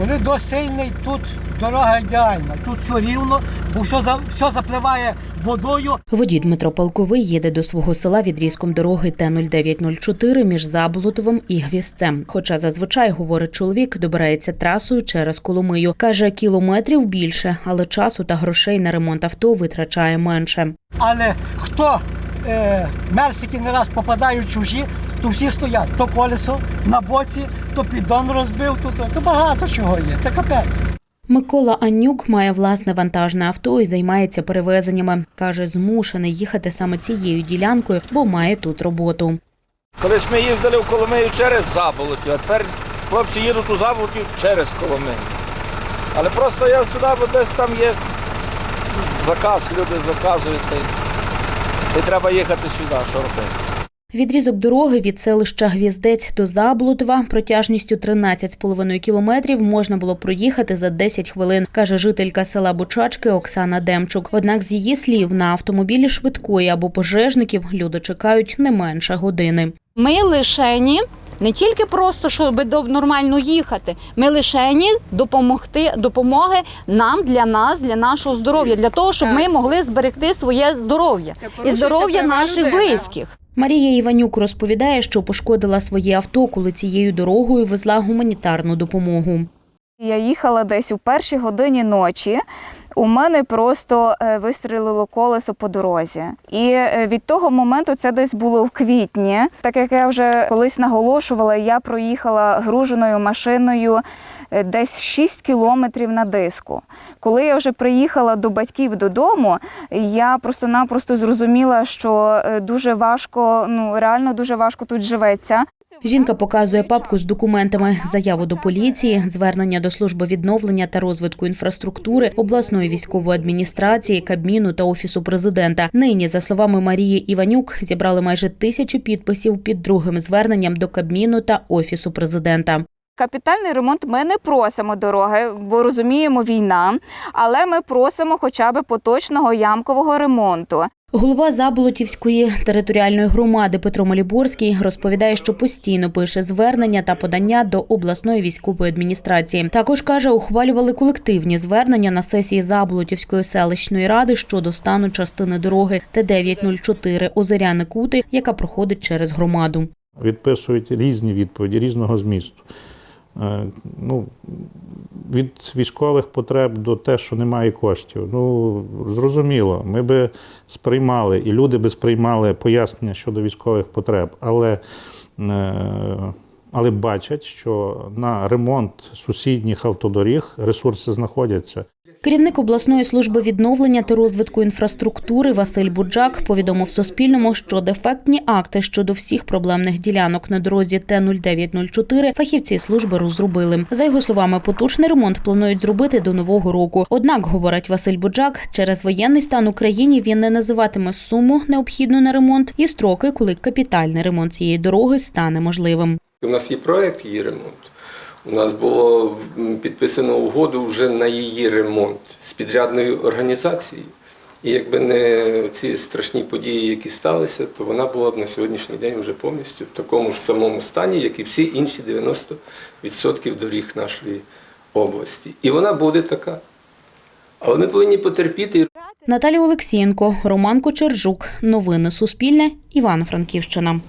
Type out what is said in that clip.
Коли дощ сильний, тут дорога ідеальна. Тут все рівно, бо все, за- все запливає водою. Водій Дмитро Полковий їде до свого села відрізком дороги Т-0904 між Заболотовим і Гвістцем. Хоча зазвичай, говорить чоловік, добирається трасою через Коломию. Каже, кілометрів більше, але часу та грошей на ремонт авто витрачає менше. Але хто е, мерсики не раз попадають чужі, то всі стоять. То колесо на боці, то піддон розбив, то, то, то багато чого є. Та капець. Микола Анюк має власне вантажне авто і займається перевезеннями. Каже, змушений їхати саме цією ділянкою, бо має тут роботу. Колись ми їздили в Коломию через Заболотів, а тепер хлопці їдуть у Заболотів через Коломию. Але просто я сюди, бо десь там є заказ, люди заказують, й треба їхати сюди, що робити. Відрізок дороги від селища Гвіздець до Заблудва протяжністю 13,5 кілометрів можна було проїхати за 10 хвилин, каже жителька села Бучачки Оксана Демчук. Однак, з її слів, на автомобілі швидкої або пожежників люди чекають не менше години. Ми лишені не тільки просто, щоб нормально їхати. Ми лишені допомогти допомоги нам для нас, для нашого здоров'я, для того, щоб ми могли зберегти своє здоров'я і здоров'я наших близьких. Марія Іванюк розповідає, що пошкодила своє авто, коли цією дорогою везла гуманітарну допомогу. Я їхала десь у першій годині ночі. У мене просто е, вистрілило колесо по дорозі. І е, від того моменту це десь було в квітні. Так як я вже колись наголошувала, я проїхала груженою машиною е, десь 6 кілометрів на диску. Коли я вже приїхала до батьків додому, я просто-напросто зрозуміла, що дуже важко, ну реально дуже важко тут живеться. Жінка показує папку з документами, заяву до поліції, звернення до служби відновлення та розвитку інфраструктури, обласної військової адміністрації, Кабміну та офісу президента. Нині, за словами Марії Іванюк, зібрали майже тисячу підписів під другим зверненням до Кабміну та офісу президента. Капітальний ремонт ми не просимо дороги, бо розуміємо війна, але ми просимо хоча б поточного ямкового ремонту. Голова Заболотівської територіальної громади Петро Маліборський розповідає, що постійно пише звернення та подання до обласної військової адміністрації. Також каже, ухвалювали колективні звернення на сесії Заболотівської селищної ради щодо стану частини дороги Т-904 Озеряни Кути, яка проходить через громаду. відписують різні відповіді різного змісту. Е, Ну, від військових потреб до те, що немає коштів. Ну, зрозуміло, ми би сприймали, і люди би сприймали пояснення щодо військових потреб, але, е, але бачать, що на ремонт сусідніх автодоріг ресурси знаходяться. Керівник обласної служби відновлення та розвитку інфраструктури Василь Буджак повідомив Суспільному, що дефектні акти щодо всіх проблемних ділянок на дорозі Т-0904 фахівці служби розробили. За його словами, потужний ремонт планують зробити до нового року. Однак, говорить Василь Буджак, через воєнний стан Україні він не називатиме суму необхідну на ремонт і строки, коли капітальний ремонт цієї дороги стане можливим. У нас є проект її ремонту. У нас було підписано угоду вже на її ремонт з підрядною організацією. І якби не ці страшні події, які сталися, то вона була б на сьогоднішній день вже повністю в такому ж самому стані, як і всі інші 90% доріг нашої області. І вона буде така. Але ми повинні потерпіти. Наталія Олексієнко, Роман Кочержук. Новини Суспільне. Івано-Франківщина.